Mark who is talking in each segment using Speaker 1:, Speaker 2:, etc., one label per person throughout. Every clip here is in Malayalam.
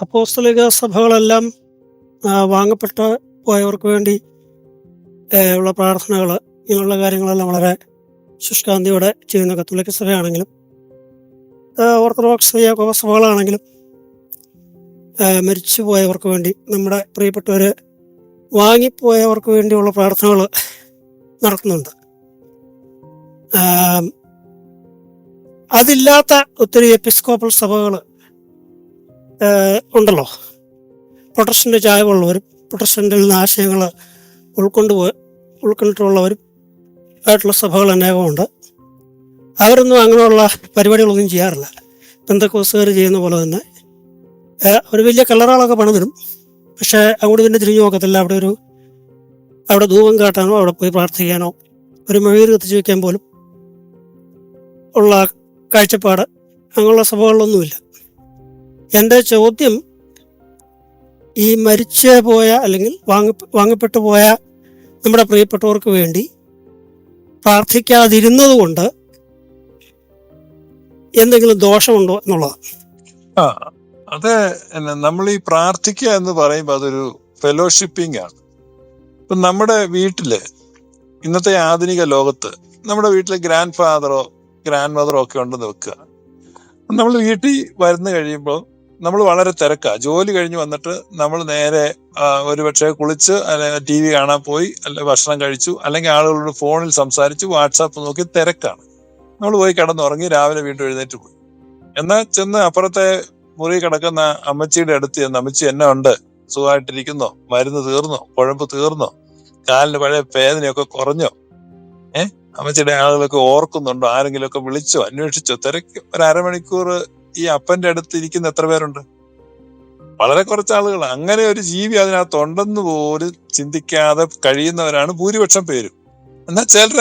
Speaker 1: അപ്പോസ്തലിക സഭകളെല്ലാം വാങ്ങപ്പെട്ട പോയവർക്ക് വേണ്ടി ഉള്ള പ്രാർത്ഥനകൾ ഇങ്ങനെയുള്ള കാര്യങ്ങളെല്ലാം വളരെ ശുഷ്കാന്തിയോടെ ചെയ്യുന്ന കത്തോലിക്ക സഭയാണെങ്കിലും ഓർത്തഡോക്സ് യാക്കോബ സഭകളാണെങ്കിലും മരിച്ചു പോയവർക്ക് വേണ്ടി നമ്മുടെ പ്രിയപ്പെട്ടവർ വാങ്ങിപ്പോയവർക്ക് വേണ്ടിയുള്ള പ്രാർത്ഥനകൾ നടക്കുന്നുണ്ട് അതില്ലാത്ത ഒത്തിരി എപ്പിസ്കോപ്പൽ സഭകൾ ഉണ്ടല്ലോ. പ്രൊട്ടസ്റ്റന്റ് ചായവുള്ളവരും പ്രൊട്ടസ്റ്റന്റിൽ നിന്ന് ആശയങ്ങൾ ഉൾക്കൊണ്ട് ഉൾക്കൊണ്ടിട്ടുള്ളവരും ആയിട്ടുള്ള സഭകൾ അനേകമുണ്ട്. അവരൊന്നും അങ്ങനെയുള്ള പരിപാടികളൊന്നും ചെയ്യാറില്ല. ബന്ധക്കോസുകാർ ചെയ്യുന്ന പോലെ തന്നെ ഒരു വലിയ കളറുകളൊക്കെ പണിതിടും പക്ഷേ അങ്ങോട്ട് പിന്നെ തിരിഞ്ഞു നോക്കത്തില്ല. അവിടെ ഒരു അവിടെ ധൂപം കാട്ടാനോ അവിടെ പോയി പ്രാർത്ഥിക്കാനോ ഒരു മഴയിൽ കത്തിച്ച് വയ്ക്കാൻ പോലും ഉള്ള കാഴ്ചപ്പാട് അങ്ങനെയുള്ള സഭകളിലൊന്നുമില്ല. എന്റെ ചോദ്യം ഈ മരിച്ചു പോയ അല്ലെങ്കിൽ വാങ്ങ വാങ്ങപ്പെട്ടു പോയ നമ്മുടെ പ്രിയപ്പെട്ടവർക്ക് വേണ്ടി പ്രാർത്ഥിക്കാതിരുന്നത് കൊണ്ട് എന്തെങ്കിലും ദോഷമുണ്ടോ എന്നുള്ളതാണ്.
Speaker 2: ആ അത് നമ്മൾ ഈ പ്രാർത്ഥിക്കുക എന്ന് പറയുമ്പോൾ അതൊരു ഫെലോഷിപ്പിംഗ് ആണ്. ഇപ്പൊ നമ്മുടെ വീട്ടിൽ ഇന്നത്തെ ആധുനിക ലോകത്ത് നമ്മുടെ വീട്ടിലെ ഗ്രാൻഡ് ഫാദറോ ഗ്രാൻഡ് മദറോ ഒക്കെ ഉണ്ടെന്ന് വെക്കുക. നമ്മൾ വീട്ടിൽ വരുന്നു കഴിയുമ്പോൾ നമ്മൾ വളരെ തിരക്കാ. ജോലി കഴിഞ്ഞ് വന്നിട്ട് നമ്മൾ നേരെ ഒരുപക്ഷെ കുളിച്ച് ടി വി കാണാൻ പോയി അല്ലെ ഭക്ഷണം കഴിച്ചു അല്ലെങ്കിൽ ആളുകളോട് ഫോണിൽ സംസാരിച്ച് വാട്സാപ്പ് നോക്കി തിരക്കാണ്. നമ്മൾ പോയി കിടന്നുറങ്ങി രാവിലെ വീണ്ടും എഴുന്നേറ്റ് പോയി. എന്നാൽ ചെന്ന് അപ്പുറത്തെ മുറി കിടക്കുന്ന അമ്മച്ചിയുടെ അടുത്ത് ചെന്ന് അമ്മച്ചി എന്നെ ഉണ്ട്? സുഖമായിട്ടിരിക്കുന്നോ? മരുന്ന് തീർന്നോ? കുഴമ്പ് തീർന്നോ? കാലിന് പഴയ വേദനയൊക്കെ കുറഞ്ഞോ? ഏഹ് അമ്മച്ചിയുടെ ആളുകളൊക്കെ ഓർക്കുന്നുണ്ടോ? ആരെങ്കിലുമൊക്കെ വിളിച്ചോ? അന്വേഷിച്ചോ? തിരക്ക്. ഒരു അരമണിക്കൂർ ഈ അപ്പന്റെ അടുത്ത് ഇരിക്കുന്ന എത്ര പേരുണ്ട്? വളരെ കുറച്ച് ആളുകൾ അങ്ങനെ ഒരു ജീവി അതിനകത്തുണ്ടെന്ന് പോലും ചിന്തിക്കാതെ കഴിയുന്നവരാണ് ഭൂരിപക്ഷം പേരും. എന്നാൽ ചിലർ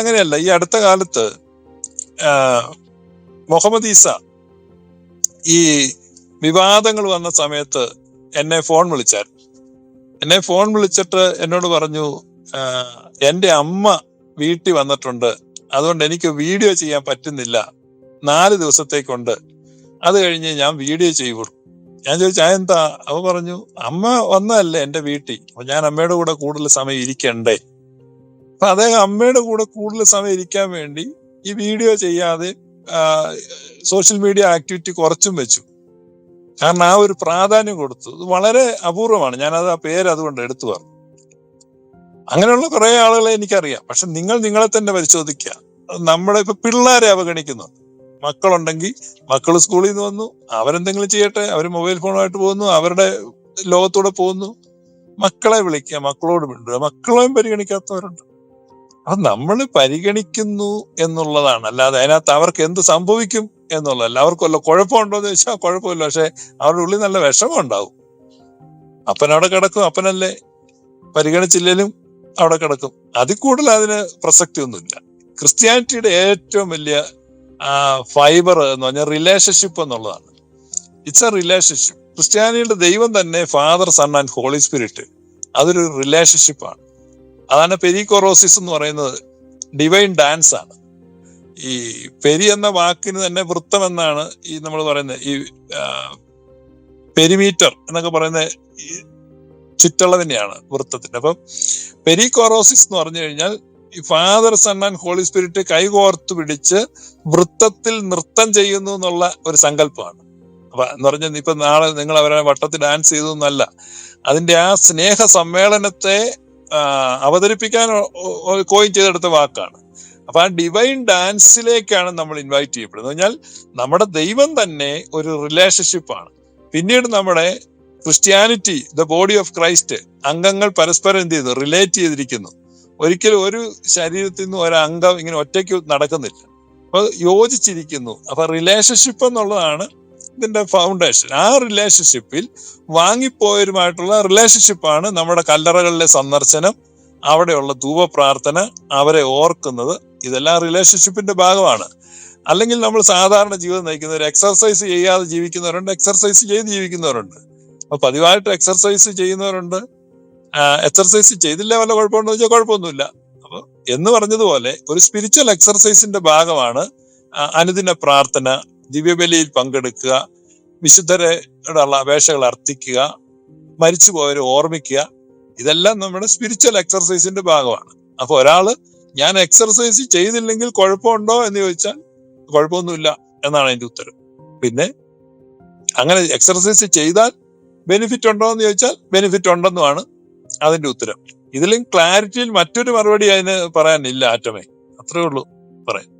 Speaker 2: അങ്ങനെയല്ല ഈ അടുത്ത കാലത്ത് മുഹമ്മദ് ഈസ ഈ വിവാദങ്ങൾ വന്ന സമയത്ത് എന്നെ ഫോൺ വിളിച്ചാൽ എന്നെ ഫോൺ വിളിച്ചിട്ട് എന്നോട് പറഞ്ഞു എന്റെ അമ്മ വീട്ടിൽ വന്നിട്ടുണ്ട്. അതുകൊണ്ട് എനിക്ക് വീഡിയോ ചെയ്യാൻ പറ്റുന്നില്ല. നാല് ദിവസത്തേക്കുണ്ട്. അത് കഴിഞ്ഞ് ഞാൻ വീഡിയോ ചെയ്യുള്ളൂ. ഞാൻ ചോദിച്ചു "ആ, എന്താ? അവ പറഞ്ഞു അമ്മ വന്നതല്ലേ എന്റെ വീട്ടിൽ. അപ്പൊ ഞാൻ അമ്മയുടെ കൂടെ കൂടുതൽ സമയം ഇരിക്കണ്ടേ? അപ്പൊ അദ്ദേഹം അമ്മയുടെ കൂടെ കൂടുതൽ സമയം ഇരിക്കാൻ വേണ്ടി ഈ വീഡിയോ ചെയ്യാതെ സോഷ്യൽ മീഡിയ ആക്ടിവിറ്റി കുറച്ചും വെച്ചു. കാരണം ആ ഒരു പ്രാധാന്യം കൊടുത്തു. അത് വളരെ അപൂർവമാണ്. ഞാനത് ആ പേര് അതുകൊണ്ട് എടുത്തു പറഞ്ഞു. അങ്ങനെയുള്ള കുറെ ആളുകളെ എനിക്കറിയാം. പക്ഷെ നിങ്ങൾ നിങ്ങളെ തന്നെ പരിശോധിക്കുക. നമ്മുടെ ഇപ്പൊ പിള്ളേരെ അവഗണിക്കുന്നുണ്ട് മക്കളുണ്ടെങ്കിൽ മക്കൾ സ്കൂളിൽ നിന്ന് വന്നു അവരെന്തെങ്കിലും ചെയ്യട്ടെ അവർ മൊബൈൽ ഫോണുമായിട്ട് പോകുന്നു അവരുടെ ലോകത്തൂടെ പോകുന്നു. മക്കളെ വിളിക്കുക മക്കളോട് മിണ്ടുക മക്കളെയും പരിഗണിക്കാത്തവരുണ്ട്. അത് നമ്മൾ പരിഗണിക്കുന്നു എന്നുള്ളതാണ്. അല്ലാതെ അതിനകത്ത് അവർക്ക് എന്ത് സംഭവിക്കും എന്നുള്ളതല്ല. അവർക്ക് വല്ല കുഴപ്പമുണ്ടോ എന്ന് ചോദിച്ചാൽ കുഴപ്പമില്ല. പക്ഷെ അവരുടെ ഉള്ളിൽ നല്ല വിഷമം ഉണ്ടാവും അപ്പൻ അവിടെ കിടക്കും അപ്പനല്ലേ? പരിഗണിച്ചില്ലെങ്കിലും അവിടെ കിടക്കും. അതിൽ കൂടുതൽ അതിന് പ്രസക്തി ഒന്നുമില്ല ക്രിസ്ത്യാനിറ്റിയുടെ ഏറ്റവും വലിയ ഫൈബർ എന്ന് പറഞ്ഞാൽ റിലേഷൻഷിപ്പ് എന്നുള്ളതാണ്. ഇറ്റ്സ് എ റിലേഷൻഷിപ്പ് ക്രിസ്ത്യാനിയുടെ ദൈവം തന്നെ father son and holy spirit അതൊരു റിലേഷൻഷിപ്പാണ് അതാണ് പെരിക്കോറോസിസ് എന്ന് പറയുന്നത്. ഡിവൈൻ ഡാൻസ് ആണ്. ഈ പെരി എന്ന വാക്കിന് തന്നെ വൃത്തം എന്നാണ് ഈ നമ്മൾ പറയുന്നത്. ഈ പെരിമീറ്റർ എന്നൊക്കെ പറയുന്ന ചുറ്റളവിനെയാണ് വൃത്തത്തിന്റെ അപ്പം പെരിക്കോറോസിസ് എന്ന് പറഞ്ഞു കഴിഞ്ഞാൽ father son and holy spirit കൈകോർത്ത് പിടിച്ച് വൃത്തത്തിൽ നൃത്തം ചെയ്യുന്നു എന്നുള്ള ഒരു സങ്കല്പമാണ്. അപ്പൊ എന്ന് പറഞ്ഞാൽ ഇപ്പൊ നാളെ നിങ്ങൾ അവരെ വട്ടത്തിൽ ഡാൻസ് ചെയ്തു എന്നല്ല. അതിന്റെ ആ സ്നേഹ സമ്മേളനത്തെ അവതരിപ്പിക്കാൻ കോയിൻ ചെയ്തെടുത്ത വാക്കാണ്. അപ്പൊ ആ ഡിവൈൻ ഡാൻസിലേക്കാണ് നമ്മൾ ഇൻവൈറ്റ് ചെയ്യപ്പെടുന്നത്. എന്ന് പറഞ്ഞാൽ നമ്മുടെ ദൈവം തന്നെ ഒരു റിലേഷൻഷിപ്പാണ് പിന്നീട് നമ്മുടെ Christianity the body of Christ അംഗങ്ങൾ പരസ്പരം എന്ത് ചെയ്തു? റിലേറ്റ് ചെയ്തിരിക്കുന്നു. ഒരിക്കലും ഒരു ശരീരത്തിൽ നിന്ന് ഒരു അംഗം ഇങ്ങനെ ഒറ്റയ്ക്ക് നടക്കുന്നില്ല. അപ്പൊ യോജിച്ചിരിക്കുന്നു. അപ്പൊ റിലേഷൻഷിപ്പ് എന്നുള്ളതാണ് ഇതിന്റെ ഫൗണ്ടേഷൻ ആ റിലേഷൻഷിപ്പിൽ വാങ്ങിപ്പോയരുമായിട്ടുള്ള റിലേഷൻഷിപ്പാണ് നമ്മുടെ കല്ലറകളിലെ സന്ദർശനം അവിടെയുള്ള ധൂപപ്രാർത്ഥന അവരെ ഓർക്കുന്നത്. ഇതെല്ലാം റിലേഷൻഷിപ്പിന്റെ ഭാഗമാണ്. അല്ലെങ്കിൽ നമ്മൾ സാധാരണ ജീവിതം നയിക്കുന്നവർ എക്സർസൈസ് ചെയ്യാതെ ജീവിക്കുന്നവരുണ്ട് എക്സർസൈസ് ചെയ്ത് ജീവിക്കുന്നവരുണ്ട്. അപ്പൊ പതിവായിട്ട് എക്സർസൈസ് ചെയ്യുന്നവരുണ്ട്. എക്സർസൈസ് ചെയ്തില്ല വല്ല കുഴപ്പമുണ്ടോ എന്ന് ചോദിച്ചാൽ കുഴപ്പമൊന്നുമില്ല. അപ്പൊ എന്ന് പറഞ്ഞതുപോലെ ഒരു സ്പിരിച്വൽ എക്സർസൈസിന്റെ ഭാഗമാണ് അനുദിന പ്രാർത്ഥന ദിവ്യബലിയിൽ പങ്കെടുക്കുക വിശുദ്ധരുടെ ഉള്ള അപേക്ഷകൾ അർത്ഥിക്കുക മരിച്ചുപോയവരെ ഓർമ്മിക്കുക. ഇതെല്ലാം നമ്മുടെ സ്പിരിച്വൽ എക്സർസൈസിന്റെ ഭാഗമാണ്. അപ്പൊ ഒരാൾ ഞാൻ എക്സർസൈസ് ചെയ്തില്ലെങ്കിൽ കുഴപ്പമുണ്ടോ എന്ന് ചോദിച്ചാൽ കുഴപ്പമൊന്നുമില്ല എന്നാണ് എന്റെ ഉത്തരം. പിന്നെ അങ്ങനെ എക്സർസൈസ് ചെയ്താൽ ബെനിഫിറ്റ് ഉണ്ടോ എന്ന് ചോദിച്ചാൽ ബെനിഫിറ്റ് ഉണ്ടെന്നുമാണ് അതിന്റെ ഉത്തരം. ഇതിലും ക്ലാരിറ്റിയിൽ മറ്റൊരു മറുപടി അതിന് പറയാനില്ല ആറ്റമേ. അത്രേ ഉള്ളൂ പറയാൻ.